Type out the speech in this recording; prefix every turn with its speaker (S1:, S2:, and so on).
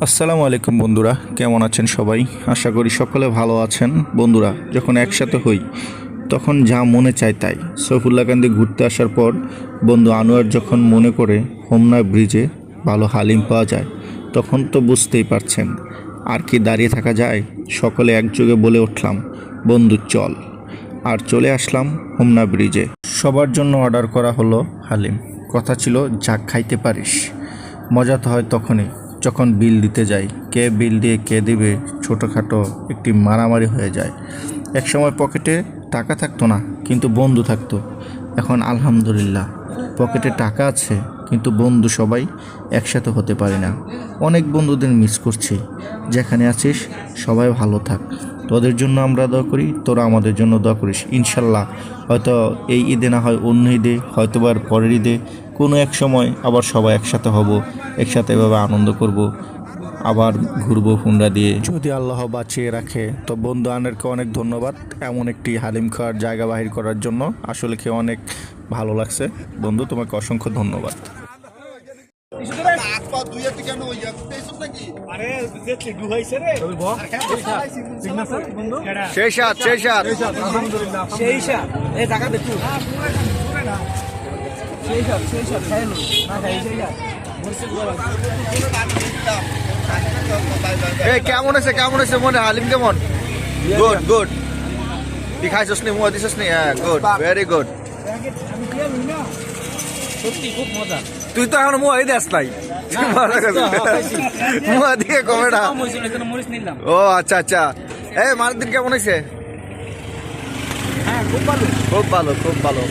S1: আসসালামু আলাইকুম বন্ধুরা, কেমন আছেন সবাই? আশা করি সকলে ভালো আছেন। বন্ধুরা, যখন একসাথে হই, তখন যা মনে চায় তাই। সৈফুল্লাকান্দি ঘুরতে আসার পর, বন্ধু আনোয়ার যখন মনে করে হোমনা ব্রিজে ভালো হালিম পাওয়া যায়, তখন তো বুঝতেই পারছেন। আর কি দাঁড়িয়ে থাকা যায়? সকলে একযোগে বলে উঠলাম, বন্ধু, চল। আর চলে আসলাম হোমনা ব্রিজে। সবার জন্য অর্ডার করা হলো হালিম। কথা ছিল, যা খাইতে পারিস। মজা তো হয় তখনই। যখন বিল দিতে যাই, কে বিল দিয়ে কে দিবে ছোটোখাটো একটি মারামারি হয়ে যায়। একসময় পকেটে টাকা থাকতো না, কিন্তু বন্ধু থাকতো। এখন আলহামদুলিল্লাহ, পকেটে টাকা আছে, কিন্তু বন্ধু সবাই একসাথে হতে পারে না। অনেক বন্ধুদের মিস করছি। যেখানে আছিস, সবাই ভালো থাক। তোদের জন্য আমরা দোয়া করি, তোরা আমাদের জন্য দোয়া করিস। ইনশাল্লাহ, হয়তো এই ঈদে না হয় অন্য ঈদে হয়তো বা পরের ঈদে কোনো এক সময় আবার সবাই একসাথে হব, একসাথে এভাবে আনন্দ করব, আবার ঘুরবো হুন্ডা দিয়ে। যদি আল্লাহ বাঁচিয়ে রাখে, তো বন্ধু আনেরকে অনেক ধন্যবাদ এমন একটি হালিম খাওয়ার জায়গা বাহির করার জন্য। আসলে খেয়ে অনেক ভালো লাগছে। বন্ধু, তোমাকে অসংখ্য ধন্যবাদ।
S2: সেই সাত সেই সাত।
S3: সেই সাপ এই টাকা দে সেই সাপ সেই সাপ খাই না। খাই সেই সাপ
S2: কেমন আছে কেমন আছে মনে? হালিম কেমন? গুড গুড তুই খাইছস নি মুয়া দিছস নি? হ্যাঁ গুড ভেরি গুড
S3: সত্যি খুব মজা।
S2: তুই তো এখন মুয়া দেশ নাই। মুহা দিয়ে কমে না ও আচ্ছা আচ্ছা। এই মারদিন কেমন হয়েছে
S3: হ্যাঁ খুব ভালো।
S2: খুব ভালো খুব ভালো।